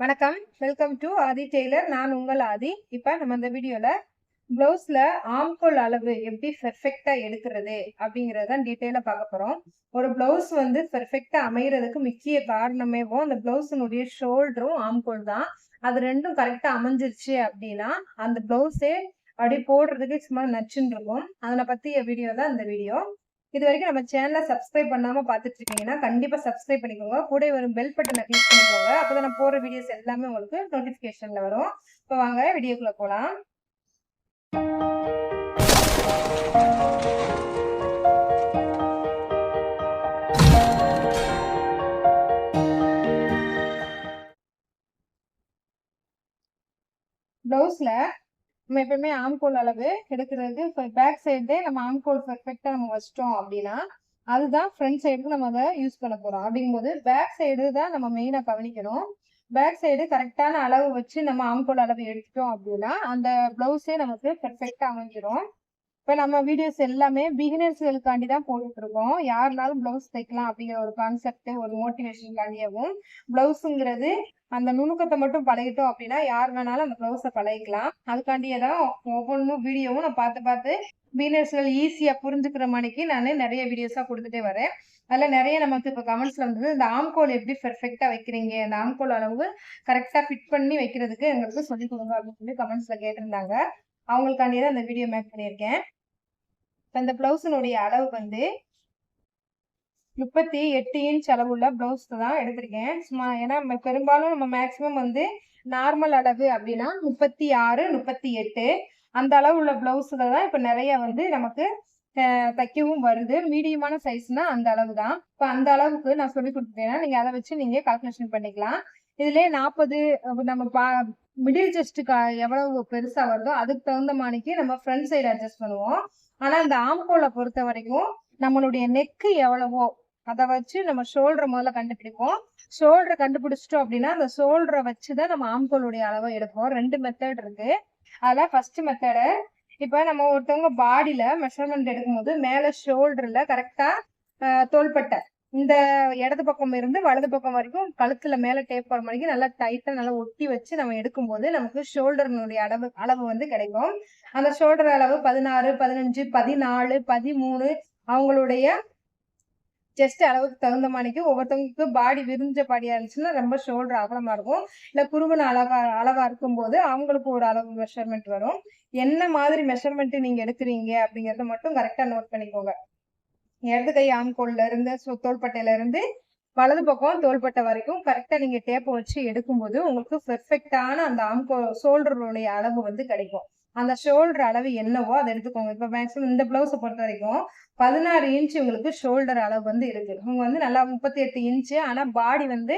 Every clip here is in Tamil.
வணக்கம். வெல்கம் டு ஆதி டெய்லர் நான் உங்கள் ஆதி. இப்போ நம்ம இந்த வீடியோவில் ப்ளவுஸில் ஆம்கோல் அளவு எப்படி பெர்ஃபெக்டாக எடுக்கிறது அப்படிங்கிறது தான் டீட்டெயிலாக பார்க்க போகிறோம் ஒரு ப்ளவுஸ் வந்து பெர்ஃபெக்டாக அமைகிறதுக்கு முக்கிய காரணமேவும் அந்த ப்ளவுஸினுடைய ஷோல்டரும் ஆம்கோல் தான். அது ரெண்டும் கரெக்டாக அமைஞ்சிருச்சு அப்படின்னா அந்த ப்ளவுஸே அப்படி போடுறதுக்கு சும்மா நச்சுன்னு இருக்கும். அதனை பற்றிய வீடியோ தான் இந்த வீடியோ. இது வரைக்கும் நம்ம சேனலை சப்ஸ்கிரைப் பண்ணாமல் பார்த்துட்டு இருக்கீங்கன்னா கண்டிப்பாக சப்ஸ்கிரைப் பண்ணிக்கோங்க. கூட வரும் பெல் பட்டனை கிளிக் பண்ணிக்கோங்க. அப்பதான் நான் போடுற வீடியோஸ் எல்லாமே உங்களுக்கு நோட்டிஃபிகேஷனில் வரும். இப்போ வாங்க வீடியோக்குள்ளே போகலாம் ப்ளவுஸில் நம்ம எப்பயுமே ஆம்கோல் அளவு எடுக்கிறதுக்கு பேக் சைடு நம்ம ஆம்கோல் பெர்ஃபெக்டா நம்ம வச்சிட்டோம் அப்படின்னா அதுதான் ஃப்ரண்ட் சைடுக்கு நம்ம அதை யூஸ் பண்ண போறோம். அப்படிங்கும்போது பேக் சைடு தான் நம்ம மெயினா கவனிக்கணும். பேக் சைடு கரெக்டான அளவு வச்சு நம்ம ஆம்கோல் அளவு எடுத்துட்டோம் அப்படின்னா அந்த பிளவுஸே நமக்கு பெர்ஃபெக்டா அமைஞ்சிரும். இப்போ நம்ம வீடியோஸ் எல்லாமே பிகினர்ஸ்களுக்காண்டி தான் போட்டுட்டு இருக்கோம் யாருனாலும் பிளவுஸ் தைக்கலாம் அப்படிங்கிற ஒரு கான்செப்ட் ஒரு மோட்டிவேஷனுக்காண்டியாகவும் பிளவுஸுங்கிறது அந்த நுணுக்கத்தை மட்டும் பழகிட்டோம் அப்படின்னா யார் வேணாலும் அந்த ப்ளவுஸை பழகிக்கலாம். அதுக்காண்டியே தான் ஒவ்வொன்றும் வீடியோவும் நான் பார்த்து பார்த்து பீனர்ஸ்கள் ஈஸியாக புரிஞ்சுக்கிற மணிக்கு நான் நிறைய வீடியோஸாக கொடுத்துட்டே வரேன். அதில் நிறைய நமக்கு இப்போ கமெண்ட்ஸில் வந்து இந்த ஆம்கோல் எப்படி பெர்ஃபெக்டாக வைக்கிறீங்க இந்த ஆம்கோல் அளவு கரெக்டாக ஃபிட் பண்ணி வைக்கிறதுக்கு எங்களுக்கு சொல்லிக் கொடுங்க அப்படின்னு சொல்லி கமெண்ட்ஸில் கேட்டிருந்தாங்க. அவங்களுக்காண்டியே தான் இந்த வீடியோ மேக் பண்ணியிருக்கேன். இப்போ இந்த ப்ளவுஸினுடைய அளவு வந்து முப்பத்தி எட்டு இன்ச் அளவுள்ள ப்ளவுஸ் தான் எடுத்திருக்கேன். சும்மா ஏன்னா நம்ம பெரும்பாலும் நம்ம மேக்சிமம் வந்து நார்மல் அளவு அப்படின்னா முப்பத்தி ஆறு முப்பத்தி எட்டு அந்த அளவு உள்ள பிளவுஸுகள் தான் இப்போ நிறைய வந்து நமக்கு தைக்கவும் வருது. மீடியமான சைஸ்னா அந்த அளவு தான். இப்போ அந்த அளவுக்கு நான் சொல்லி கொடுத்துட்டேன்னா நீங்கள் அதை வச்சு நீங்கள் கால்குலேஷன் பண்ணிக்கலாம். இதுலேயே நாற்பது நம்ம பா மிடில் ஜஸ்ட்டுக்கு எவ்வளவு பெருசாக வருதோ அதுக்கு தகுந்த மாணிக்கு நம்ம ஃப்ரண்ட் சைடு அட்ஜஸ்ட் பண்ணுவோம். ஆனால் இந்த ஆம்கோலை பொறுத்த வரைக்கும் நம்மளுடைய நெக்கு எவ்வளவோ அதை வச்சு நம்ம ஷோல்டரை முதல்ல கண்டுபிடிப்போம். ஷோல்டரை கண்டுபிடிச்சிட்டோம் அப்படின்னா அந்த ஷோல்டரை வச்சு தான் நம்ம ஆம்கோலுடைய அளவை எடுப்போம். ரெண்டு மெத்தட் இருக்கு. அதான் ஃபர்ஸ்ட் மெத்தடு இப்போ நம்ம ஒருத்தவங்க பாடியில மெஷர்மெண்ட் எடுக்கும்போது மேலே ஷோல்டர்ல கரெக்டா தோள்பட்டை. இந்த இடது பக்கம் இருந்து வலது பக்கம் வரைக்கும் கழுத்துல மேல டேப் போற வரைக்கும் நல்லா டைட்டா நல்லா ஒட்டி வச்சு நம்ம எடுக்கும்போது நமக்கு ஷோல்டர்னுடைய அளவு அளவு வந்து கிடைக்கும். அந்த ஷோல்டர் அளவு பதினாறு பதினஞ்சு பதினாலு பதிமூணு அவங்களுடைய செஸ்ட் அளவுக்கு தகுந்த மாதிரிக்கு ஒவ்வொருத்தவங்களுக்கு பாடி விரிஞ்ச பாடியாக இருந்துச்சுன்னா ரொம்ப ஷோல்டர் அகலமாக இருக்கும். இல்லை குறுகுன அளவா அளவாக இருக்கும்போது அவங்களுக்கு ஒரு அளவு மெஷர்மெண்ட் வரும். என்ன மாதிரி மெஷர்மெண்ட் நீங்கள் எடுக்கிறீங்க அப்படிங்கிறத மட்டும் கரெக்டாக நோட் பண்ணிக்கோங்க. இடது கை ஆம்கோல்ல இருந்து தோள்பட்டையில இருந்து வலது பக்கம் தோள்பட்டை வரைக்கும் கரெக்டாக நீங்கள் டேப்பை வச்சு எடுக்கும்போது உங்களுக்கு பெர்ஃபெக்டான அந்த ஆம்கோ ஷோல்டருடைய அளவு வந்து கிடைக்கும். அந்த ஷோல்டர் அளவு என்னவோ அதை எடுத்துக்கோங்க. இப்போ மேக்ஸிமம் இந்த பிளவுஸை பொறுத்த வரைக்கும் பதினாறு இன்ச் உங்களுக்கு ஷோல்டர் அளவு வந்து இருக்கு. இவங்க வந்து நல்லா முப்பத்தி எட்டு இன்ச்சு ஆனால் பாடி வந்து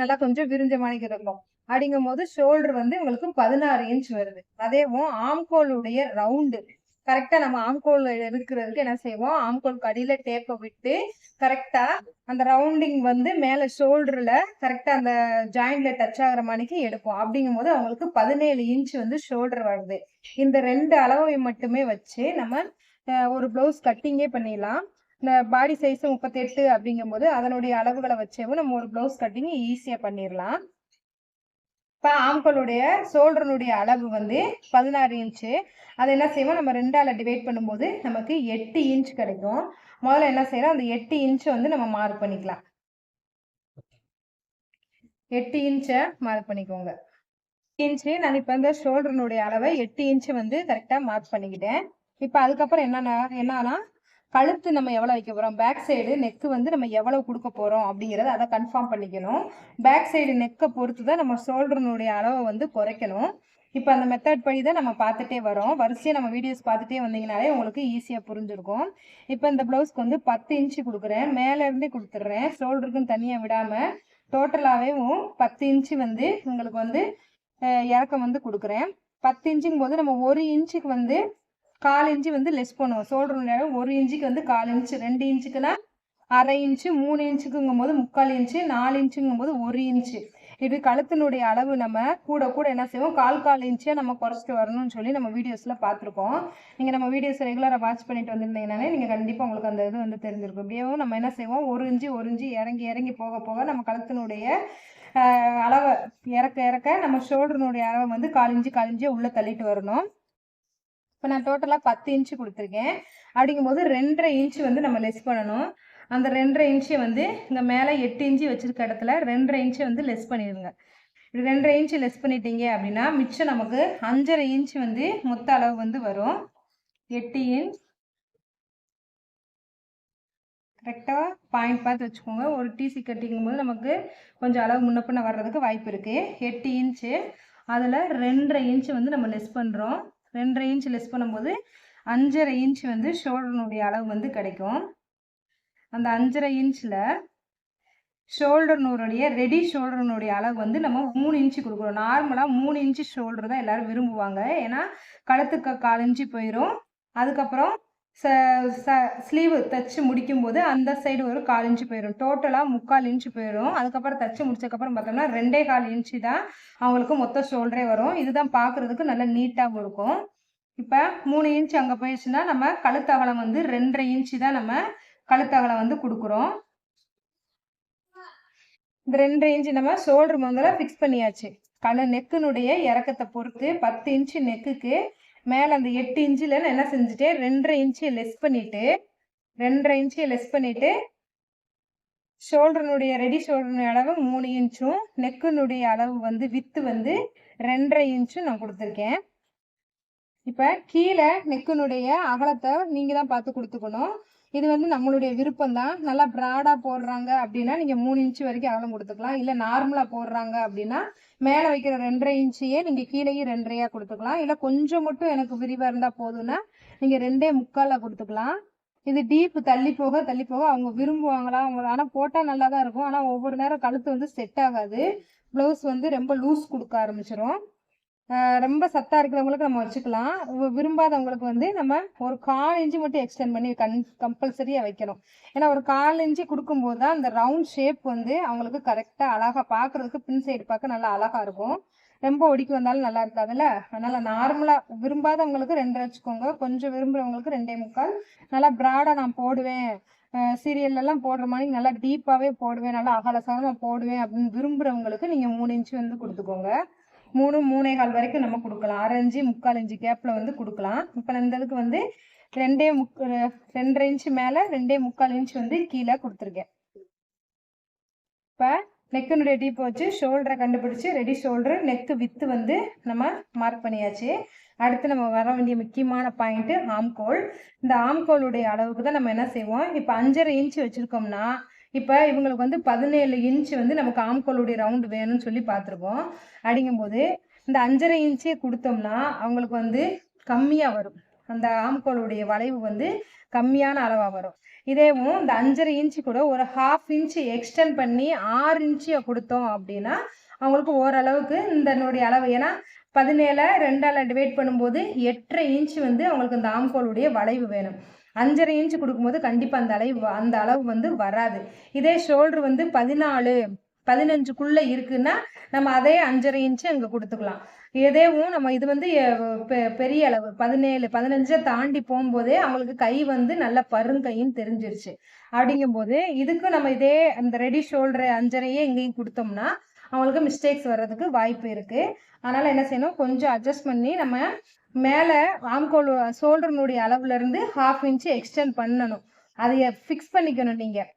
நல்லா கொஞ்சம் விரிஞ்ச மாணிக்கு இருக்கும். அப்படிங்கும் போது ஷோல்டர் வந்து உங்களுக்கு பதினாறு இன்ச் வருது. அதேவும் ஆம்கோலுடைய ரவுண்டு கரெக்டா நம்ம ஆம்கோல் இருக்கிறதுக்கு என்ன செய்வோம்? ஆம்கோலுக்கு அடியில டேப்பை விட்டு கரெக்டா அந்த ரவுண்டிங் வந்து மேல ஷோல்டர்ல கரெக்டா அந்த ஜாயிண்ட்ல டச் ஆகிற மாதிரிக்கு எடுப்போம். அப்படிங்கும் போது அவங்களுக்கு பதினேழு இன்ச் வந்து ஷோல்டர் வருது. இந்த ரெண்டு அளவை மட்டுமே வச்சு நம்ம ஒரு பிளவுஸ் கட்டிங்கே பண்ணிடலாம். இந்த பாடி சைஸ் முப்பத்தெட்டு அப்படிங்கும் போது அதனுடைய அளவுகளை வச்சேவும் நம்ம ஒரு பிளவுஸ் கட்டிங் ஈஸியா பண்ணிடலாம். இப்போ ஆம்களுடைய ஷோல்டருடைய அளவு வந்து பதினாறு இன்ச்சு அதை என்ன செய்வோம்? நம்ம ரெண்டால் டிவைட் பண்ணும்போது நமக்கு எட்டு இன்ச் கிடைக்கும். முதல்ல என்ன செய்யறோம் அந்த எட்டு இன்ச்சை வந்து நம்ம மார்க் பண்ணிக்கலாம். எட்டு இன்ச்சை மார்க் பண்ணிக்கோங்க. இன்ச்சு நான் இப்போ இந்த ஷோல்டருனுடைய அளவை எட்டு இன்ச்சு வந்து கரெக்டாக மார்க் பண்ணிக்கிட்டேன். இப்போ அதுக்கப்புறம் என்னென்ன என்னன்னா கழுத்து நம்ம எவ்வளோ வைக்க போகிறோம் பேக் சைடு நெக்கு வந்து நம்ம எவ்வளோ கொடுக்க போகிறோம் அப்படிங்கிறத அதை கன்ஃபார்ம் பண்ணிக்கணும். பேக் சைடு நெக்கை பொறுத்து தான் நம்ம ஷோல்டர்னுடைய அளவை வந்து குறைக்கணும். இப்போ அந்த மெத்தட் படி தான் நம்ம பார்த்துட்டே வரோம். வரிசையாக நம்ம வீடியோஸ் பார்த்துட்டே வந்தீங்கனாலே உங்களுக்கு ஈஸியாக புரிஞ்சிருக்கும். இப்போ இந்த ப்ளவுஸ்க்கு வந்து பத்து இன்ச்சு கொடுக்குறேன். மேலேருந்தே கொடுத்துட்றேன். ஷோல்டருக்குன்னு தனியாக விடாமல் டோட்டலாகவே பத்து இன்ச்சு வந்து உங்களுக்கு வந்து இறக்கம் வந்து கொடுக்குறேன். பத்து இன்ச்சுங்கும் போது நம்ம ஒரு இன்ச்சுக்கு வந்து கால் இன்ச்சு வந்து லெஸ் பண்ணுவோம். ஷோல்டர் ஒரு இன்ச்சுக்கு வந்து கால் இன்ச்சு ரெண்டு இன்ச்சுக்குன்னா அரை இன்ச்சு மூணு இன்ச்சுக்குங்கும் போது முக்கால் இன்ச்சு நாலு இன்ச்சுங்கும் போது ஒரு இன்ச்சு. இது கழுத்தினுடைய அளவு நம்ம கூட கூட என்ன செய்வோம்? கால் கால் இன்ச்சே நம்ம குறைச்சிட்டு வரணும்னு சொல்லி நம்ம வீடியோஸில் பார்த்துருக்கோம். நீங்கள் நம்ம வீடியோஸ் ரெகுலராக வாட்ச் பண்ணிட்டு வந்திருந்தீங்கனாலே நீங்கள் கண்டிப்பாக உங்களுக்கு அந்த இது வந்து தெரிஞ்சிருக்கும். இப்படியும் நம்ம என்ன செய்வோம்? ஒரு இன்ச்சு ஒரு இன்ச்சு இறங்கி இறங்கி போக போக நம்ம கழுத்தினுடைய அளவை இறக்க இறக்க நம்ம ஷோல்டர்னுடைய அளவை வந்து கால் இன்ச்சு கால் இன்ச்சு உள்ளே தள்ளிட்டு வரணும். இப்போ நான் டோட்டலாக பத்து இன்ச்சு கொடுத்துருக்கேன். அப்படிங்கும்போது ரெண்டரை இன்ச்சு வந்து நம்ம லெஸ் பண்ணணும். அந்த ரெண்டரை இன்ச்சை வந்து இங்கே மேலே எட்டு இன்ச்சு வச்சுருக்க இடத்துல ரெண்டரை இன்ச்சை வந்து லெஸ் பண்ணிடுங்க. இப்படி ரெண்டரை இன்ச்சு லெஸ் பண்ணிட்டீங்க அப்படின்னா மிச்சம் நமக்கு அஞ்சரை இன்ச்சு வந்து மொத்த அளவு வந்து வரும். எட்டு இன்ச் கரெக்டாக பாயிண்ட் பார்த்து வச்சுக்கோங்க. ஒரு டிசி கட்டிங்கும் போது நமக்கு கொஞ்சம் அளவு முன்ன பின்ன வர்றதுக்கு வாய்ப்பு இருக்குது எட்டு இன்ச்சு அதில் ரெண்டரை இன்ச்சு வந்து நம்ம லெஸ் பண்ணுறோம் ரெண்டரை இன்ச் லெஸ் பண்ணும்போது அஞ்சரை இன்ச் வந்து ஷோல்டர்னுடைய அளவு வந்து கிடைக்கும். அந்த அஞ்சரை இன்ச்சில் ஷோல்டர்னுடைய ரெடி ஷோல்டர்னுடைய அளவு வந்து நம்ம மூணு இன்ச்சு கொடுக்குறோம் நார்மலாக மூணு இன்ச்சு ஷோல்டர் தான் எல்லோரும் விரும்புவாங்க. ஏன்னா கழுத்துக்கு கால் இன்ச்சு போயிடும் அதுக்கப்புறம் ச ச ஸ்லீவு தைச்சு முடிக்கும்போது அந்த சைடு ஒரு கால் இன்ச்சு போயிடும் டோட்டலாக முக்கால் இன்ச்சு போயிடும் அதுக்கப்புறம் தைச்சு முடிச்சதுக்கப்புறம் பார்த்தோம்னா ரெண்டே கால் இன்ச்சு தான் அவங்களுக்கு மொத்த ஷோல்டரே வரும். இதுதான் பார்க்குறதுக்கு நல்ல நீட்டாகவும் இருக்கும். இப்போ மூணு இன்ச்சு அங்கே போயிடுச்சுன்னா நம்ம கழுத்தகலம் வந்து ரெண்டரை இன்ச்சு தான் நம்ம கழுத்தகலம் வந்து கொடுக்குறோம். இந்த ரெண்டரை இன்ச்சு நம்ம ஷோல்டர் முதல்ல ஃபிக்ஸ் பண்ணியாச்சு. கல நெக்குனுடைய இறக்கத்தை பொறுத்து பத்து இன்ச்சு நெக்குக்கு மேலே அந்த எட்டு இன்ச்சில் நான் என்ன செஞ்சுட்டேன் ரெண்டரை இன்ச்சு லெஸ் பண்ணிவிட்டு ரெண்டரை இன்ச்சு லெஸ் பண்ணிவிட்டு ஷோல்டர்னுடைய ரெடி ஷோல்டருடைய அளவு மூணு இன்ச்சும் நெக்குனுடைய அளவு வந்து வித்து வந்து ரெண்டரை இன்ச்சும் நான் கொடுத்துருக்கேன். இப்போ கீழே நெக்குனுடைய அகலத்தை நீங்கள் தான் பார்த்து கொடுத்துக்கணும். இது வந்து நம்மளுடைய விருப்பம் தான். நல்லா ப்ராடாக போடுறாங்க அப்படின்னா நீங்கள் மூணு இன்ச்சு வரைக்கும் அகலம் கொடுத்துக்கலாம். இல்லை நார்மலாக போடுறாங்க அப்படின்னா மேலே வைக்கிற ரெண்டரை இன்ச்சையே நீங்கள் கீழேயும் ரெண்டரையாக கொடுத்துக்கலாம். இல்லை கொஞ்சம் மட்டும் எனக்கு விரிவாக இருந்தால் போதும்னா நீங்கள் ரெண்டே முக்காலாக கொடுத்துக்கலாம். இது டீப் தள்ளி போக தள்ளி போக அவங்க விரும்புவாங்களா அவங்க ஆனால் போட்டால் நல்லா தான் இருக்கும். ஆனால் ஒவ்வொரு நேரம் கழுத்து வந்து செட் ஆகாது. ப்ளவுஸ் வந்து ரொம்ப லூஸ் கொடுக்க ஆரம்பிச்சிடும் ரொம்ப சத்தாக இருக்கிறவங்களுக்கு நம்ம வச்சுக்கலாம். விரும்பாதவங்களுக்கு வந்து நம்ம ஒரு கால் இன்ச்சு மட்டும் எக்ஸ்டெண்ட் பண்ணி கன் கம்பல்சரியாக வைக்கணும். ஏன்னா ஒரு கால் இன்ச்சு கொடுக்கும்போது தான் அந்த ரவுண்ட் ஷேப் வந்து அவங்களுக்கு கரெக்டாக அழகாக பார்க்குறதுக்கு பின் சைடு பார்க்க நல்லா அழகாக இருக்கும். ரொம்ப ஒடிக்கு வந்தாலும் நல்லா இருக்காதுல்ல? அதனால் நார்மலாக விரும்பாதவங்களுக்கு ரெண்டு வச்சுக்கோங்க. கொஞ்சம் விரும்புகிறவங்களுக்கு ரெண்டே முக்கால். நல்லா ப்ராடாக நான் போடுவேன். சீரியல்லாம் போடுற மாதிரி நல்லா டீப்பாகவே போடுவேன். நல்லா அகலசாரமாக போடுவேன் அப்படின்னு விரும்புகிறவங்களுக்கு நீங்கள் மூணு இன்ச்சு வந்து கொடுத்துக்கோங்க. மூணு மூணே கால் வரைக்கும் நம்ம கொடுக்கலாம். அரை இன்ச்சு முக்கால் இன்ச்சு கேப்பில் வந்து கொடுக்கலாம். இப்போ இந்த இதுக்கு வந்து ரெண்டே முக் ரெண்டரை இன்ச்சு மேலே ரெண்டே முக்கால் இன்ச் வந்து கீழே கொடுத்துருக்கேன். இப்போ நெக்குனுடைய டீப் வச்சு ஷோல்டரை கண்டுபிடிச்சி ரெடி ஷோல்டர் நெக்கு வித்து வந்து நம்ம மார்க் பண்ணியாச்சு. அடுத்து நம்ம வர வேண்டிய முக்கியமான பாயிண்ட்டு ஆம்கோல் இந்த ஆம்கோலுடைய அளவுக்கு தான் நம்ம என்ன செய்வோம்? இப்போ அஞ்சரை இன்ச்சு வச்சுருக்கோம்னா இப்போ இவங்களுக்கு வந்து பதினேழு இன்ச்சு வந்து நமக்கு ஆம்கோலுடைய ரவுண்டு வேணும்னு சொல்லி பார்த்துருக்கோம். அப்படிங்கும்போது இந்த அஞ்சரை இன்ச்சே கொடுத்தோம்னா அவங்களுக்கு வந்து கம்மியாக வரும். அந்த ஆம்கோலுடைய வளைவு வந்து கம்மியான அளவாக வரும். இதேவும் இந்த அஞ்சரை இன்ச்சு கூட ஒரு ஹாஃப் இன்ச்சு எக்ஸ்டெண்ட் பண்ணி ஆறு இன்ச்சியை கொடுத்தோம் அப்படின்னா அவங்களுக்கு ஓரளவுக்கு இந்த அளவு. ஏன்னா பதினேழை ரெண்டால் டிவைட் பண்ணும்போது எட்டரை இன்ச்சு வந்து அவங்களுக்கு இந்த ஆம்கோலுடைய வளைவு வேணும். அஞ்சரை இன்ச்சு கொடுக்கும்போது கண்டிப்பாக அந்த அளவு அந்த அளவு வந்து வராது. இதே ஷோல்டர் வந்து பதினாலு பதினஞ்சுக்குள்ளே இருக்குன்னா நம்ம அதே அஞ்சரை இன்ச்சு அங்கே கொடுத்துக்கலாம். எதேவும் நம்ம இது வந்து பெரிய அளவு பதினேழு பதினஞ்சை தாண்டி போகும்போதே அவங்களுக்கு கை வந்து நல்ல பருங்கைன்னு தெரிஞ்சிருச்சு. அப்படிங்கும்போது இதுக்கு நம்ம இதே அந்த ரெடி ஷோல்டர் அஞ்சரையே எங்கேயும் கொடுத்தோம்னா அவங்களுக்கு மிஸ்டேக்ஸ் வர்றதுக்கு வாய்ப்பு இருக்குது அதனால் என்ன செய்யணும்? கொஞ்சம் அட்ஜஸ்ட் பண்ணி நம்ம மேலே ஆம்கோல் ஷோல்டர்னுடைய அளவுலேருந்து ஹாஃப் இன்ச்சு எக்ஸ்டெண்ட் பண்ணணும். அதை ஃபிக்ஸ் பண்ணிக்கணும் நீங்கள்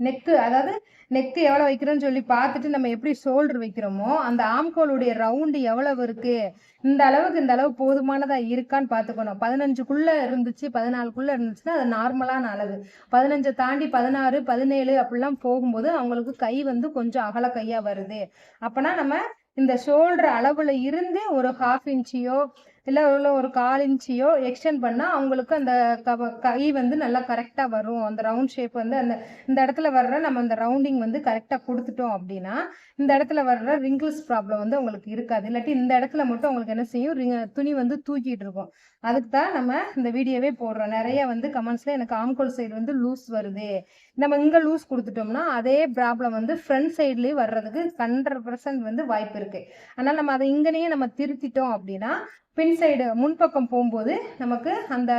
நெக்கு அதாவது நெக்கு எவ்வளோ வைக்கிறோன்னு சொல்லி பார்த்துட்டு நம்ம எப்படி ஷோல்டர் வைக்கிறோமோ அந்த ஆம்கோலுடைய ரவுண்டு எவ்வளவு இருக்கு இந்த அளவுக்கு இந்த அளவு போதுமானதாக இருக்கான்னு பார்த்துக்கணும். பதினஞ்சுக்குள்ளே இருந்துச்சு பதினாலுக்குள்ளே இருந்துச்சுன்னா அது நார்மலான அளவு. பதினஞ்சை தாண்டி பதினாறு பதினேழு அப்படிலாம் போகும்போது அவங்களுக்கு கை வந்து கொஞ்சம் அகல கையாக வருது. அப்போனா நம்ம இந்த ஷோல்டர் அளவில் இருந்து ஒரு ஹாஃப் இன்ச்சியோ இல்லை உள்ள ஒரு கால் இன்ச்சியோ எக்ஸ்டெண்ட் பண்ணால் அவங்களுக்கு அந்த கவ கை வந்து நல்லா கரெக்டாக வரும். அந்த ரவுண்ட் ஷேப் வந்து அந்த இந்த இடத்துல வர்ற நம்ம அந்த ரவுண்டிங் வந்து கரெக்டாக கொடுத்துட்டோம் அப்படின்னா இந்த இடத்துல வர்ற ரிங்கிள்ஸ் ப்ராப்ளம் வந்து உங்களுக்கு இருக்காது. இல்லாட்டி இந்த இடத்துல மட்டும் உங்களுக்கு என்ன செய்யும்? ரிங் துணி வந்து தூக்கிட்டு இருக்கும். அதுக்கு தான் நம்ம இந்த வீடியோவே போடுறோம். நிறைய வந்து கமெண்ட்ஸில் எனக்கு ஆம்கோல் சைடு வந்து லூஸ் வருது. நம்ம இங்கே லூஸ் கொடுத்துட்டோம்னா அதே ப்ராப்ளம் வந்து ஃப்ரண்ட் சைட்லேயும் வர்றதுக்கு ஹண்ட்ரட் பர்சன்ட் வந்து வாய்ப்பு இருக்குது அதனால் நம்ம அதை இங்கனையே நம்ம திருத்திட்டோம் அப்படின்னா பின் சைடு முன்பக்கம் போகும்போது நமக்கு அந்த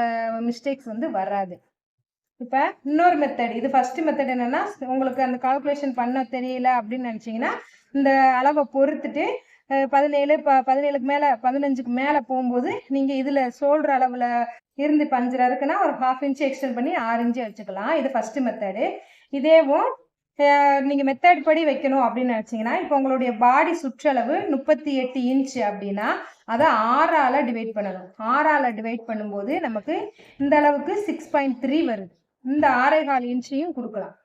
மிஸ்டேக்ஸ் வந்து வராது. இப்போ இன்னொரு மெத்தட் இது ஃபர்ஸ்ட் மெத்தட் என்னன்னா உங்களுக்கு அந்த கால்குலேஷன் பண்ண தெரியல அப்படின்னு நினச்சிங்கன்னா இந்த அளவை பொறுத்துட்டு பதினேழு ப பதினேழுக்கு மேலே பதினஞ்சுக்கு மேலே போகும்போது நீங்கள் இதில் சோல்ற அளவில் இருந்து பஞ்சில் இருக்குன்னா ஒரு ஹாஃப் இன்ச் எக்ஸ்டெண்ட் பண்ணி ஆறு இன்ச்சு வச்சுக்கலாம். இது ஃபஸ்ட்டு மெத்தடு இதேவும் நீங்கள் மெத்தட் படி வைக்கணும் அப்படின்னு நினச்சிங்கன்னா இப்போ உங்களுடைய பாடி சுற்றளவு முப்பத்தி எட்டு இன்ச் அப்படின்னா அதை ஆறால் டிவைட் பண்ணணும். ஆறால் டிவைட் பண்ணும்போது நமக்கு இந்த அளவுக்கு சிக்ஸ் பாயிண்ட் த்ரீ வருது. இந்த ஆறே கால் இன்ச்சையும் கொடுக்கலாம்.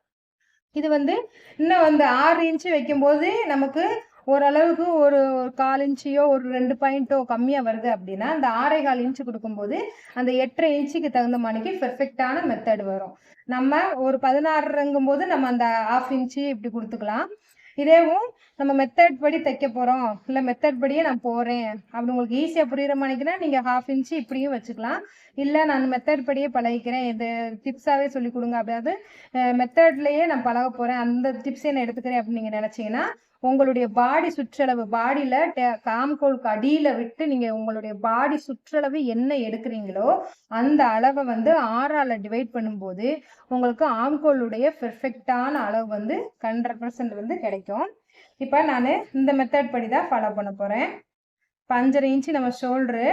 இது வந்து இன்னும் வந்து ஆறு இன்ச்சு வைக்கும்போது நமக்கு ஓரளவுக்கு ஒரு ஒரு கால் இன்ச்சியோ ஒரு ரெண்டு பாயிண்ட்டோ கம்மியாக வருது அப்படின்னா அந்த ஆறே கால் இன்ச்சு கொடுக்கும்போது அந்த எட்டரை இன்ச்சுக்கு தகுந்த மாதிரிக்கு பெர்ஃபெக்டான மெத்தட் வரும். நம்ம ஒரு பதினாறுங்கும் போது நம்ம அந்த ஆஃப் இன்ச்சு இப்படி கொடுத்துக்கலாம். இதேவும் நம்ம மெத்தட் படி தைக்க போகிறோம் இல்லை மெத்தட் படியே நான் போகிறேன் அப்படி உங்களுக்கு ஈஸியாக புரியுற மாதிரினா நீங்கள் ஹாஃப் இன்ச்சு இப்படியும் வச்சுக்கலாம். இல்லை நான் மெத்தட் படியே பழகிக்கிறேன். இது டிப்ஸாகவே சொல்லி கொடுங்க. அப்படியாவது மெத்தட்லேயே நான் பழக போகிறேன் அந்த டிப்ஸே நான் எடுத்துக்கிறேன் அப்படின்னு நீங்கள் நினச்சிங்கன்னா உங்களுடைய பாடி சுற்றளவு பாடியில் காம்கோலுக்கு அடியில் விட்டு நீங்கள் உங்களுடைய பாடி சுற்றளவு என்ன எடுக்கிறீங்களோ அந்த அளவை வந்து ஆறால் டிவைட் பண்ணும்போது உங்களுக்கு ஆம்கோலுடைய பெர்ஃபெக்டான அளவு வந்து ஹண்ட்ரட் பர்சன்ட் வந்து கிடைக்கும். இப்போ நான் இந்த மெத்தட் படி தான் ஃபாலோ பண்ண போகிறேன் இப்போ அஞ்சரை இன்ச்சு நம்ம ஷோல்ட்ரு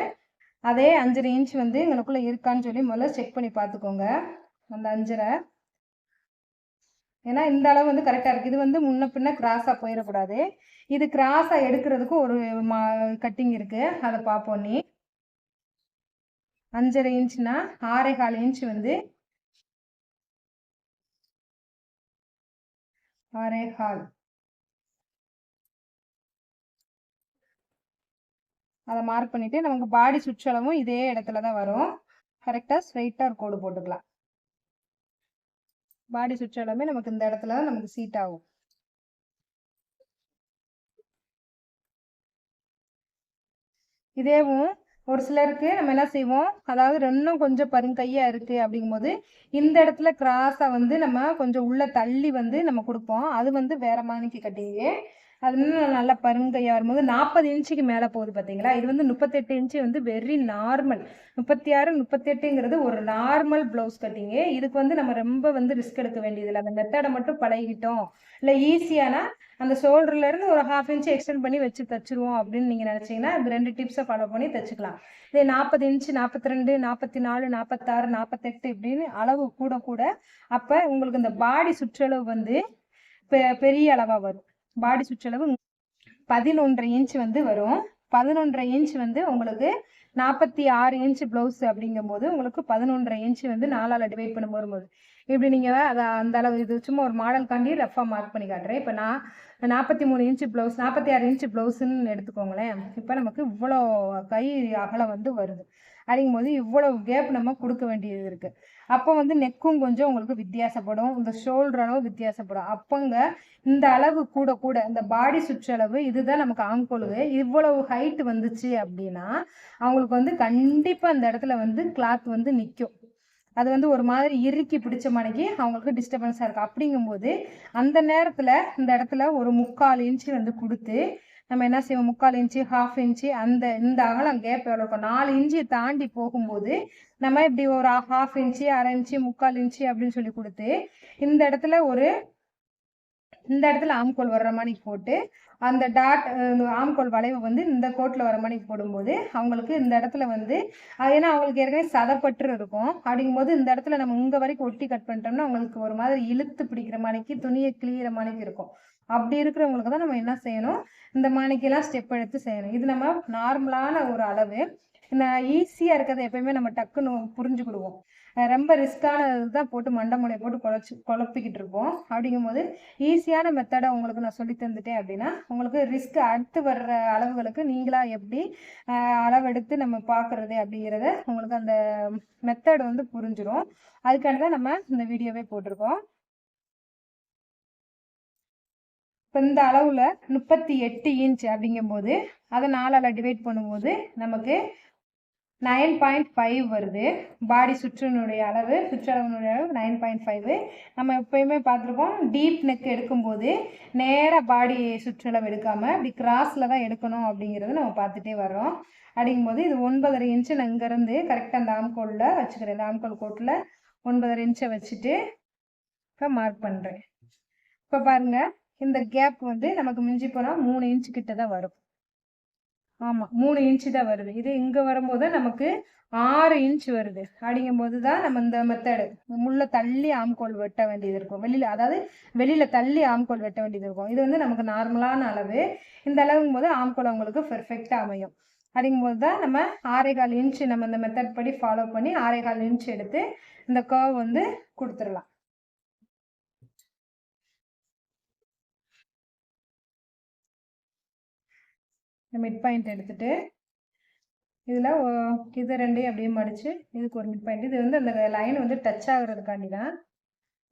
அதே அஞ்சரை இன்ச் வந்து எங்களுக்குள்ளே இருக்கான்னு சொல்லி முதல்ல செக் பண்ணி பார்த்துக்கோங்க. அந்த அஞ்சரை. ஏன்னா இந்த அளவு வந்து கரெக்டாக இருக்குது இது வந்து முன்ன பின்ன கிராஸாக போயிடக்கூடாது. இது கிராஸாக எடுக்கிறதுக்கும் ஒரு மா கட்டிங் இருக்குது அதை பார்ப்போம் நீ. அஞ்சரை இன்ச்னா ஆறே கால் இன்ச் வந்து ஆறே கால். அதை மார்க் பண்ணிட்டு நமக்கு பாடி சுற்றளவும் இதே இடத்துல தான் வரும். கரெக்டாக ஸ்ட்ரைட்டாக ஒரு கோடு போட்டுக்கலாம். பாடி சுற்றளவுமே நமக்கு இந்த இடத்துல தான் நமக்கு சீட் ஆகும். இதேவும் ஒரு சிலருக்கு நம்ம என்ன செய்வோம்? அதாவது இன்னும் கொஞ்சம் பருங்கையா இருக்கு அப்படிங்கும்போது இந்த இடத்துல கிராஸை வந்து நம்ம கொஞ்சம் உள்ள தள்ளி வந்து நம்ம கொடுப்போம். அது வந்து வேற மாணிக்கு கட்டிங்கு அது இன்னும் நல்லா பருங்கையாக வரும்போது நாற்பது இன்ச்சுக்கு மேலே போகுது பார்த்தீங்களா இது வந்து முப்பத்தெட்டு இன்ச்சு வந்து வெரி நார்மல் முப்பத்தி ஆறு முப்பத்தெட்டுங்கிறது ஒரு நார்மல் ப்ளவுஸ் கட்டிங்கு இதுக்கு வந்து நம்ம ரொம்ப வந்து ரிஸ்க் எடுக்க வேண்டியதில்லை. அந்த மெத்தடை மட்டும் பழகிட்டோம் இல்லை ஈஸியானா அந்த ஷோல்டர்லேருந்து ஒரு ஹாஃப் இன்ச் எக்ஸ்டெண்ட் பண்ணி வச்சு தச்சிருவோம் அப்படின்னு நீங்கள் நினச்சிங்கன்னா இந்த ரெண்டு டிப்ஸை ஃபாலோ பண்ணி தச்சுக்கலாம். இதே நாற்பது இன்ச்சு நாற்பத்தி ரெண்டு நாற்பத்தி நாலு நாற்பத்தாறு நாற்பத்தெட்டு இப்படின்னு அளவு கூட கூட அப்போ உங்களுக்கு இந்த பாடி சுற்றளவு வந்து பெ- பெரிய அளவாக வரும். பாடி சுற்றளவு பதினொன்றரை இன்ச் வந்து வரும். பதினொன்றரை இன்ச் வந்து உங்களுக்கு நாற்பத்தி ஆறு இன்ச் ப்ளவுஸ் அப்படிங்கும்போது உங்களுக்கு பதினொன்றரை இன்ச் வந்து நாலால் டிவைட் பண்ணும் வரும்போது இப்படி நீங்கள் அதை அந்த அளவு இது சும்மா ஒரு மாடல் காண்டி ரஃபாக மார்க் பண்ணி காட்டுறேன். இப்போ நான் நாற்பத்தி மூணு இன்ச் ப்ளவுஸ் நாற்பத்தி ஆறு இன்ச் ப்ளவுஸுன்னு எடுத்துக்கோங்களேன். இப்போ நமக்கு இவ்வளோ கை அகலம் வந்து வருது. அப்படிங்கும்போது இவ்வளோ கேப் நம்ம கொடுக்க வேண்டியது இருக்குது அப்போ வந்து நெக்கும் கொஞ்சம் உங்களுக்கு வித்தியாசப்படும். இந்த ஷோல்டர் அளவு வித்தியாசப்படும். அப்போங்க இந்த அளவு கூட கூட இந்த பாடி சுற்றளவு இதுதான் நமக்கு ஆங்கொழுவு இவ்வளவு ஹைட் வந்துச்சு அப்படின்னா அவங்களுக்கு வந்து கண்டிப்பாக அந்த இடத்துல வந்து கிளாத் வந்து நிற்கும் அது வந்து ஒரு மாதிரி இறுக்கி பிடிச்ச மணிக்கு அவங்களுக்கு டிஸ்டர்பன்ஸாக இருக்கும். அப்படிங்கும்போது அந்த நேரத்தில் இந்த இடத்துல ஒரு முக்கால் இன்ச்சு வந்து கொடுத்து நம்ம என்ன செய்வோம்? முக்கால் இன்ச்சு ஹாஃப் இன்ச்சு அந்த இந்த அகலம் கேப் எவ்வளோ இருக்கும் நாலு இன்ச்சு தாண்டி போகும்போது நம்ம இப்படி ஒரு ஹாஃப் இன்ச்சு அரை இன்ச்சு முக்கால் இன்ச்சு அப்படின்னு சொல்லி கொடுத்து இந்த இடத்துல ஒரு இந்த இடத்துல ஆம்கோல் வர்ற மாதிரி போட்டு அந்த டாட் ஆம்கோல் வளைவு வந்து இந்த கோட்டில் வர மாதிரி போடும்போது அவங்களுக்கு இந்த இடத்துல வந்து அது ஏன்னா அவங்களுக்கு ஏற்கனவே சதப்பற்று இருக்கும். அப்படிங்கும்போது இந்த இடத்துல நம்ம இங்கே வரைக்கும் ஒட்டி கட் பண்ணிட்டோம்னா அவங்களுக்கு ஒரு மாதிரி இழுத்து பிடிக்கிற மாதிரிக்கு துணியை கிளியிற மாதிரிக்கு இருக்கும். அப்படி இருக்கிறவங்களுக்கு தான் நம்ம என்ன செய்யணும்? இந்த மாணிக்கெல்லாம் ஸ்டெப் எடுத்து செய்யணும். இது நம்ம நார்மலான ஒரு அளவு. இந்த ஈஸியாக இருக்கிறத எப்பயுமே நம்ம டக்குன்னு புரிஞ்சுக்கிடுவோம். ரொம்ப ரிஸ்க்கான இதுதான் போட்டு மண்டை மூலையை போட்டு குழச்சி குழப்பிக்கிட்டு இருப்போம். அப்படிங்கும்போது ஈஸியான மெத்தடை உங்களுக்கு நான் சொல்லி தந்துட்டேன் அப்படின்னா உங்களுக்கு ரிஸ்க் அடுத்து வர்ற அளவுகளுக்கு நீங்களா எப்படி அளவெடுத்து நம்ம பார்க்கறது அப்படிங்கிறத உங்களுக்கு அந்த மெத்தட் வந்து புரிஞ்சிடும் அதுக்காக தான் நம்ம இந்த வீடியோவே போட்டிருக்கோம். இப்போ இந்த அளவில் முப்பத்தி எட்டு இன்ச் அப்படிங்கும்போது அதை நாலால் டிவைட் பண்ணும்போது நமக்கு நைன் பாயிண்ட் ஃபைவ் வருது. பாடி சுற்றினுடைய அளவு சுற்றளவுனுடைய அளவு நைன் பாயிண்ட் ஃபைவ் நம்ம எப்பயுமே பார்த்துருக்கோம் டீப் நெக் எடுக்கும்போது நேராக பாடி சுற்றளவு எடுக்காமல் இப்படி கிராஸில் தான் எடுக்கணும் அப்படிங்கிறது நம்ம பார்த்துட்டே வர்றோம். அப்படிங்கும்போது இது ஒன்பதரை இன்ச்சு நான் இங்கேருந்து கரெக்டாக அந்த ஆம்கோலில் வச்சுக்கிறேன். இந்த ஆம்கோல் கோட்டில் ஒன்பதரை இன்ச்சை வச்சுட்டு இப்போ மார்க் பண்ணுறேன் இப்போ பாருங்கள் இந்த கேப் வந்து நமக்கு மிஞ்சி போனால் மூணு இன்ச்சு கிட்ட தான் வரும். ஆமாம் மூணு இன்ச்சு தான் வருது. இது இங்கே வரும்போது நமக்கு ஆறு இன்ச் வருது. அப்படிங்கும்போது தான் நம்ம இந்த மெத்தடு முள்ளே தள்ளி ஆம்கோல் வெட்ட வேண்டியது இருக்கும். வெளியில் அதாவது வெளியில் தள்ளி ஆம்கோல் வெட்ட வேண்டியது இருக்கும். இது வந்து நமக்கு நார்மலான அளவு. இந்த அளவுங்கும் போது ஆம்கோல் அவங்களுக்கு பெர்ஃபெக்டாக அமையும். அப்படிங்கும்போது தான் நம்ம ஆறேகால் இன்ச்சு நம்ம இந்த மெத்தட் படி ஃபாலோ பண்ணி ஆறேகால் இன்ச் எடுத்து இந்த கர்வ் வந்து கொடுத்துடலாம். மிட் பாயிண்ட் எடுத்துட்டு இதில் இது ரெண்டையும் அப்படியே மடித்து இதுக்கு ஒரு மிட் பாயிண்ட் இது வந்து அந்த லைன் வந்து டச் ஆகுறதுக்காண்டி தான்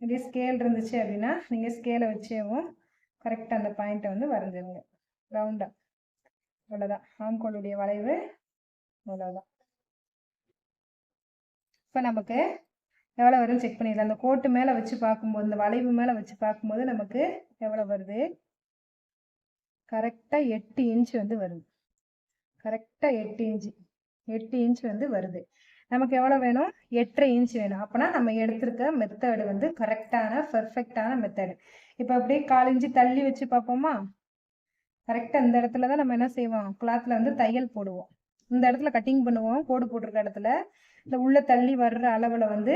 இதே ஸ்கேல் இருந்துச்சு அப்படின்னா நீங்கள் ஸ்கேலை வச்சேவும் கரெக்டாக அந்த பாயிண்ட்டை வந்து வரைஞ்சிருங்க. ரவுண்டாக அவ்வளோதான் ஆம்கோளுடைய வளைவு அவ்வளோதான் இப்போ நமக்கு எவ்வளோ வரும்னு செக் பண்ணிடலாம். அந்த கோட்டு மேலே வச்சு பார்க்கும்போது இந்த வளைவு மேலே வச்சு பார்க்கும்போது நமக்கு எவ்வளோ வருது? கரெக்டாக எட்டு இன்ச் வந்து வருது. கரெக்டாக எட்டு இன்ச்சு எட்டு இன்ச் வந்து வருது. நமக்கு எவ்வளோ வேணும்? எட்டரை இன்ச் வேணும். அப்போனா நம்ம எடுத்திருக்க மெத்தடு வந்து கரெக்டான பெர்ஃபெக்டான மெத்தடு இப்போ அப்படியே கால் இன்ச்சு தள்ளி வச்சு பார்ப்போமா? கரெக்டாக இந்த இடத்துல தான் நம்ம என்ன செய்வோம்? கிளாத்தில் வந்து தையல் போடுவோம். இந்த இடத்துல கட்டிங் பண்ணுவோம். கோடு போட்டிருக்க இடத்துல இந்த உள்ளே தள்ளி வர்ற அளவில் வந்து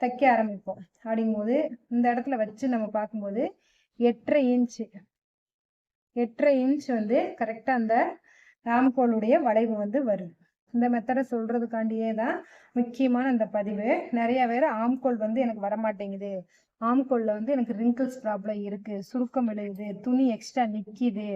தைக்க ஆரம்பிப்போம். அப்படிங்கும்போது இந்த இடத்துல வச்சு நம்ம பார்க்கும்போது எட்டரை இன்ச்சு எட்டரை இன்ச் வந்து கரெக்டாக அந்த ராம்கோளுடைய வளைவு வந்து வருது இந்த மெத்தடை சொல்கிறதுக்காண்டியே தான் முக்கியமான அந்த பதிவு. நிறைய பேர் ஆம்கோல் வந்து எனக்கு வரமாட்டேங்குது. ஆம்கோலில் வந்து எனக்கு ரிங்கிள்ஸ் ப்ராப்ளம் இருக்குது சுருக்கம் விழுகுது துணி எக்ஸ்ட்ரா நிற்கிது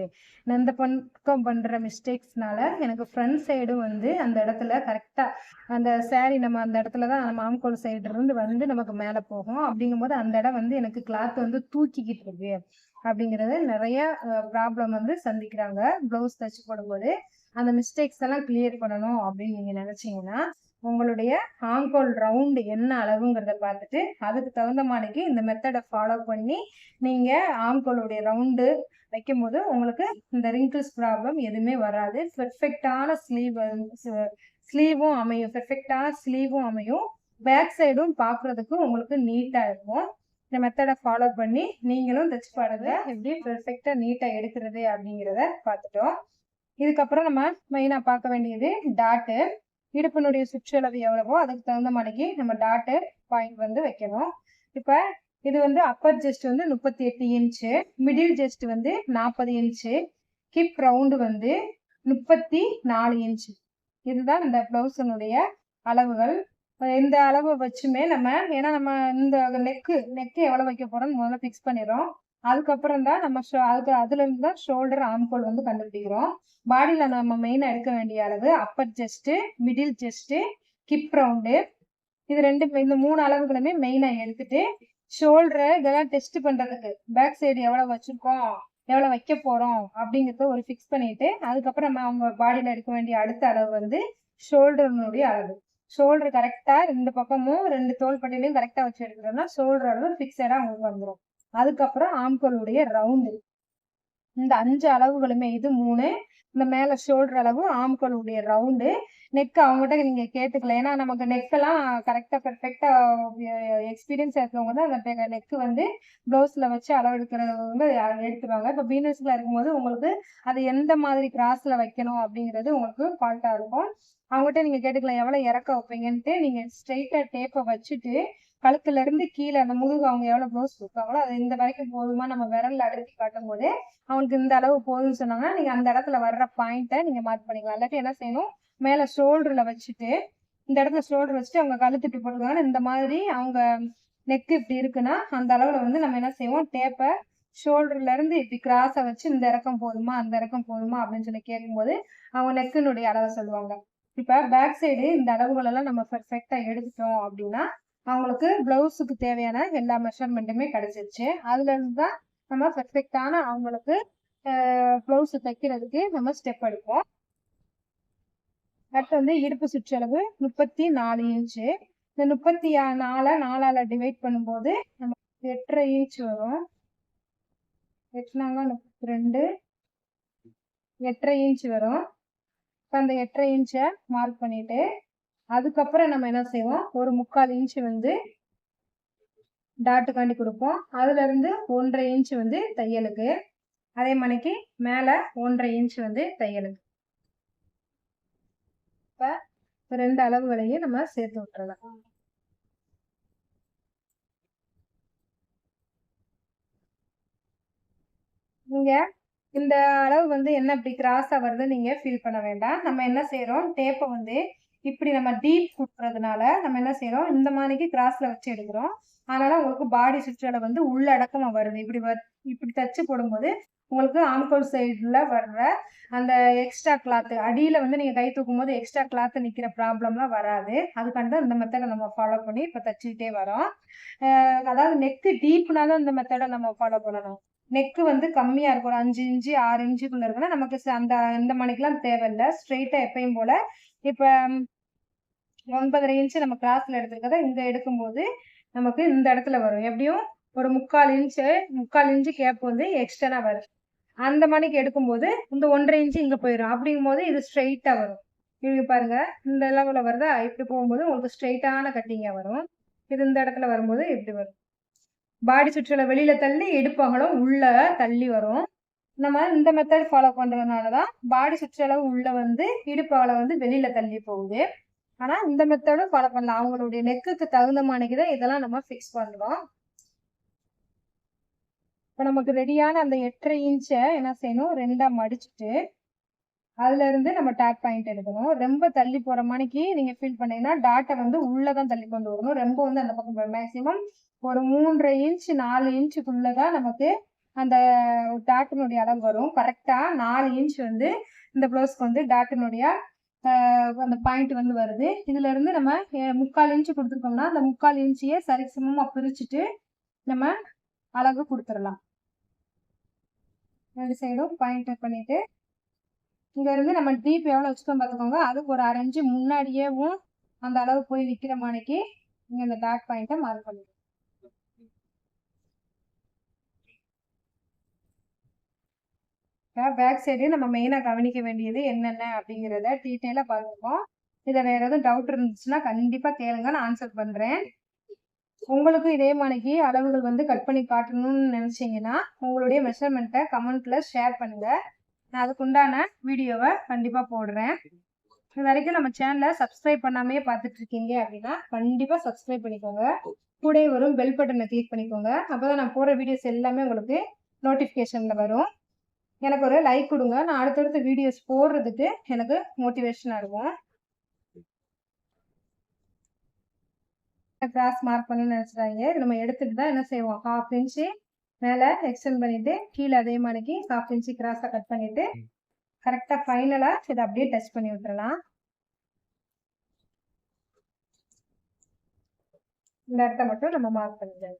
நான் இந்த பக்கம் பண்ணுற மிஸ்டேக்ஸ்னால எனக்கு ஃப்ரண்ட் சைடும் வந்து அந்த இடத்துல கரெக்டாக அந்த சாரி நம்ம அந்த இடத்துல தான் நம்ம ஆம்கோல் சைடு இருந்து வந்து நமக்கு மேலே போகும். அப்படிங்கும்போது அந்த இடம் வந்து எனக்கு கிளாத் வந்து தூக்கிக்கிட்டு இருக்கு அப்படிங்கிறத நிறைய ப்ராப்ளம் வந்து சந்திக்கிறாங்க. ப்ளவுஸ் தச்சு போடும்போது அந்த மிஸ்டேக்ஸ் எல்லாம் கிளியர் பண்ணணும் அப்படின்னு நீங்கள் நினச்சிங்கன்னா உங்களுடைய ஆங்கோல் ரவுண்டு என்ன அளவுங்கிறத பார்த்துட்டு அதுக்கு தகுந்த மாதிரிக்கு இந்த மெத்தடை ஃபாலோ பண்ணி நீங்கள் ஆங்கோலுடைய ரவுண்டு வைக்கும் போது உங்களுக்கு இந்த ரிங்கிள்ஸ் ப்ராப்ளம் எதுவுமே வராது. பெர்ஃபெக்டான ஸ்லீவ் ஸ்லீவும் அமையும். பெர்ஃபெக்டான ஸ்லீவும் அமையும். பேக் சைடும் பார்க்குறதுக்கு உங்களுக்கு நீட்டாக இருக்கும். இந்த மெத்தடை ஃபாலோ பண்ணி நீங்களும் தச்சு பாடுறதை எப்படி பெர்ஃபெக்டாக நீட்டாக எடுக்கிறது அப்படிங்கிறத பார்த்துட்டோம். இதுக்கப்புறம் நம்ம மெயினாக பார்க்க வேண்டியது டாட்டு இடுப்பினுடைய சுற்றளவு எவ்வளவோ அதுக்கு தகுந்த மாதிரிக்கு நம்ம டாட்டு பாயிண்ட் வந்து வைக்கணும். இப்போ இது வந்து அப்பர் ஜெஸ்ட் வந்து முப்பத்தி எட்டு இன்ச்சு மிடில் ஜெஸ்ட் வந்து நாற்பது இன்ச்சு ஹிப் ரவுண்டு வந்து முப்பத்தி நாலு இன்ச்சு இதுதான் இந்த ப்ளவுஸினுடைய அளவுகள். இந்த அளவு வச்சுமே நம்ம ஏன்னா நம்ம இந்த நெக்கு நெக்கு எவ்வளோ வைக்க போறோம்னு முதல்ல ஃபிக்ஸ் பண்ணிடுறோம். அதுக்கப்புறம் தான் நம்ம அதுக்கு அதுல இருந்து தான் ஷோல்டர் ஆம்கோல் வந்து கண்டுபிடிக்கிறோம். பாடியில நம்ம மெயினாக எடுக்க வேண்டிய அளவு upper chest middle chest hip round இது ரெண்டு இந்த மூணு அளவுகளுமே மெயினாக எடுத்துட்டு ஷோல்டரை இதெல்லாம் டெஸ்ட் பண்றதுக்கு பேக் சைடு எவ்வளோ வச்சிருக்கோம் எவ்வளோ வைக்க போறோம் அப்படிங்கிறத ஒரு ஃபிக்ஸ் பண்ணிட்டு அதுக்கப்புறம் நம்ம அவங்க பாடியில எடுக்க வேண்டிய அடுத்த அளவு வந்து ஷோல்டர்னுடைய அளவு. ஷோல்டர் கரெக்டா ரெண்டு பக்கமும் ரெண்டு தோள்பட்டையிலையும் கரெக்டா வச்சு எடுக்கிறோம்னா ஷோல்டர் அளவு ஃபிக்ஸடா உங்களுக்கு வந்துடும் அதுக்கப்புறம் ஆம்கோலுடைய ரவுண்டு இந்த அஞ்சு அளவுகளுமே இது மூணு. இந்த மேல ஷோல்டர் அளவு ஆம்களுடைய ரவுண்டு நெக் அவங்ககிட்ட நீங்க கேட்டுக்கல ஏன்னா நமக்கு நெக்கெல்லாம் கரெக்டா பெர்ஃபெக்டா எக்ஸ்பீரியன்ஸ் இருக்கவங்க தான் அந்த நெக் வந்து ப்ளவுஸ்ல வச்சு அளவு எடுக்கிறது வந்து எடுத்துருவாங்க. இப்போ பீனர்ஸ்ல இருக்கும்போது உங்களுக்கு அது எந்த மாதிரி கிராஸ்ல வைக்கணும் அப்படிங்கிறது உங்களுக்கு ஃபால்ட்டா இருக்கும். அவங்ககிட்ட நீங்க கேட்டுக்கலாம் எவ்வளவு இறக்க வைப்பீங்கன்ட்டு. நீங்க ஸ்ட்ரெயிட்டா டேப்பை வச்சுட்டு கழுத்துல இருந்து கீழே அந்த முதுகு அவங்க எவ்வளவு ப்ளவுஸ் கொடுப்பாங்களோ அது இந்த வரைக்கும் போதுமா? நம்ம விரல்ல அடுக்கி காட்டும் போது அவங்களுக்கு இந்த அளவு போதும்னு சொன்னாங்கன்னா நீங்க அந்த இடத்துல வர்ற பாயிண்ட்டை நீங்க மார்க் பண்ணிக்கலாம். இல்லாட்டி என்ன செய்யணும்? மேல ஷோல்டர்ல வச்சுட்டு இந்த இடத்துல ஷோல்டர் வச்சுட்டு அவங்க கழுத்துட்டு போட்டுருக்காங்க இந்த மாதிரி அவங்க நெக் இப்படி இருக்குன்னா அந்த அளவுல வந்து நம்ம என்ன செய்வோம்? டேப்பை ஷோல்டர்ல இருந்து இப்படி கிராஸை வச்சு இந்த இறக்கம் போதுமா? அந்த இறக்கம் போதுமா? அப்படின்னு சொல்லி கேட்கும்போது அவங்க நெக்கினுடைய அளவை சொல்லுவாங்க. இப்ப பேக் சைடு இந்த அளவுகள் எல்லாம் நம்ம பெர்ஃபெக்டா எடுத்துட்டோம் அப்படின்னா அவங்களுக்கு பிளவுஸுக்கு தேவையான எல்லா மெஷர்மெண்ட்டுமே கிடைச்சிருச்சு. அதுலேருந்து தான் நம்ம பெர்ஃபெக்டான அவங்களுக்கு ப்ளவுஸ் தைக்கிறதுக்கு நம்ம ஸ்டெப் எடுப்போம். அடுத்து வந்து இடுப்பு சுற்றளவு முப்பத்தி நாலு இன்ச்சு இந்த முப்பத்தி நாலு நாலால டிவைட் பண்ணும்போது நம்ம எட்டரை இன்ச் வரும். எட்டுனாங்க முப்பத்தி ரெண்டு. எட்டரை இன்ச் வரும். இப்போ அந்த எட்டரை இன்ச்சை மார்க் பண்ணிட்டு அதுக்கப்புறம் நம்ம என்ன செய்வோம்? ஒரு முக்கால் இன்ச்சு வந்து டாட்டுக்காண்டி கொடுப்போம். அதுலேருந்து ஒன்றரை இன்ச் வந்து தையலுக்கு. அதே மணிக்கு மேலே ஒன்றரை இன்ச் வந்து தையலுக்கு. இப்போ ரெண்டு அளவுகளையும் நம்ம சேர்த்து விட்டுறலாம். நீங்கள் இந்த அளவு வந்து என்ன இப்படி கிராஸாக வருது நீங்கள் ஃபீல் பண்ண வேண்டாம். நம்ம என்ன செய்கிறோம் டேப்பை வந்து இப்படி நம்ம டீப் கொடுக்கறதுனால நம்ம என்ன செய்யறோம்? இந்த மாதிரிக்கு கிராஸ்ல வச்சு எடுக்கிறோம். அதனால உங்களுக்கு பாடி சுற்றலை வந்து உள்ளடக்கமா வருது. இப்படி இப்படி தச்சு போடும்போது உங்களுக்கு ஆம்கோல் சைடில் வர்ற அந்த எக்ஸ்ட்ரா கிளாத்து அடியில் வந்து நீங்கள் கை தூக்கும் போது எக்ஸ்ட்ரா கிளாத்து நிற்கிற ப்ராப்ளம்லாம் வராது. அதுக்காண்டி இந்த மெத்தடை நம்ம ஃபாலோ பண்ணி இப்போ தச்சுக்கிட்டே வரோம். அதாவது நெக்கு டீப்னா தான் இந்த மெத்தடை நம்ம ஃபாலோ பண்ணணும். நெக்கு வந்து கம்மியாக இருக்கும். ஒரு அஞ்சு இன்ச்சு ஆறு இன்ச்சுக்குள்ளே இருக்குன்னா நமக்கு அந்த இந்த மணிக்கெலாம் தேவையில்லை. ஸ்ட்ரெயிட்டாக எப்பயும் போல். இப்போ ஒன்பதரை இன்ச்சு நம்ம கிளாஸ்ல எடுத்துருக்கதை இங்கே எடுக்கும்போது நமக்கு இந்த இடத்துல வரும். எப்படியும் ஒரு முக்கால் இன்ச்சு முக்கால் இன்ச்சு கேப் வந்து எக்ஸ்டர்னா வரும். அந்த மணிக்கு எடுக்கும்போது இந்த ஒன்றரை இன்ச்சு இங்கே போயிடும் அப்படிங்கும் போது இது ஸ்ட்ரெயிட்டாக வரும். இவங்க பாருங்க இந்த லெவலில் வருதா? இப்படி போகும்போது உங்களுக்கு ஸ்ட்ரெயிட்டான கட்டிங்காக வரும். இது இந்த இடத்துல வரும்போது இப்படி வரும். பாடி சுற்றுல வெளியில தள்ளி இடுப்பகலும் உள்ள தள்ளி வரும். நம்ம இந்த மெத்தட் ஃபாலோ பண்றதுனால தான் பாடி சுற்றளவு உள்ள வந்து இடுப்பகலை வந்து வெளியில தள்ளி போகுது. ஆனா இந்த மெத்தடும் ஃபாலோ பண்ணலாம். அவங்களுடைய நெக்குக்கு தகுந்த மாணிக்கு தான் இதெல்லாம் நம்ம ஃபிக்ஸ் பண்ணுறோம் இப்போ நமக்கு ரெடியான அந்த எட்டரை இன்ச்சை என்ன செய்யணும்? ரெண்டா மடிச்சுட்டு அதுல இருந்து நம்ம டாட் பாயிண்ட் எடுக்கணும். ரொம்ப தள்ளி போற மணிக்கு நீங்க ஃபீல் பண்ணீங்கன்னா டாட்டை வந்து உள்ளதான் தள்ளி கொண்டு வரணும். ரொம்ப வந்து அந்த பக்கம் மேக்சிமம் ஒரு மூன்றரை இன்ச் நாலு இன்ச்சுக்குள்ளதான் நமக்கு அந்த டாட்டினுடைய அளவு வரும். கரெக்டா நாலு இன்ச் வந்து இந்த ப்ளவுஸ்க்கு வந்து டாட்டினுடைய அந்த பாயிண்ட் வந்து வருது. இதுல இருந்து நம்ம முக்கால் இன்ச்சு கொடுத்துருக்கோம்னா அந்த முக்கால் இன்ச்சியை சரிசமமா பிரிச்சுட்டு நம்ம அழகு கொடுத்துடலாம். ரெண்டு சைடும் பாயிண்ட் பண்ணிட்டு இங்க இருந்து நம்ம டீப் எவ்வளவு வச்சுக்கோம் பார்த்துக்கோங்க. அதுக்கு ஒரு அரைஞ்சு முன்னாடியேவும் அந்த அளவு போய் விற்கிற மாணிக்கு இங்க இந்த டாட் பாயிண்ட்டை மார்க் பண்ணிடுவோம் பேக் சைடு நம்ம மெயினாக கவனிக்க வேண்டியது என்னென்ன அப்படிங்கிறத டீட்டெயிலாக பார்த்துருக்கோம் இதில் வேறு எதுவும் டவுட் இருந்துச்சுன்னா கண்டிப்பாக கேளுங்க நான் ஆன்சர் பண்ணுறேன் உங்களுக்கும் இதே மாதிரிக்கு அளவுகள் வந்து கட் பண்ணி காட்டணும்னு நினச்சிங்கன்னா உங்களுடைய மெஷர்மெண்ட்டை கமெண்ட்டில் ஷேர் பண்ணுங்கள் நான் அதுக்குண்டான வீடியோவை கண்டிப்பாக போடுறேன். இது வரைக்கும் நம்ம சேனலை சப்ஸ்கிரைப் பண்ணாமே பார்த்துட்டு இருக்கீங்க அப்படின்னா கண்டிப்பாக சப்ஸ்கிரைப் பண்ணிக்கோங்க. கூட வரும் பெல் பட்டனை கிளிக் பண்ணிக்கோங்க. அப்போ தான் நான் போடுற வீடியோஸ் எல்லாமே உங்களுக்கு நோட்டிஃபிகேஷனில் வரும். எனக்கு ஒரு லைக் கொடுங்க. நான் அடுத்தடுத்த வீடியோஸ் போடுறதுக்கு எனக்கு மோட்டிவேஷனாக இருக்கும். கிராஸ் மார்க் பண்ணி இது நம்ம எடுத்துட்டு தான் என்ன செய்வோம்? ஹாஃப் இன்ச்சு மேலே எக்ஸ்டெண்ட் பண்ணிட்டு கீழே அதே மாதிரிக்கு ஹாஃப் இன்ச்சு கிராஸாக கட் பண்ணிட்டு கரெக்டாக ஃபைனலாக இதை அப்படியே டச் பண்ணி விட்டுறலாம். இந்த இடத்த மட்டும் நம்ம மார்க் பண்ணிக்கலாம்.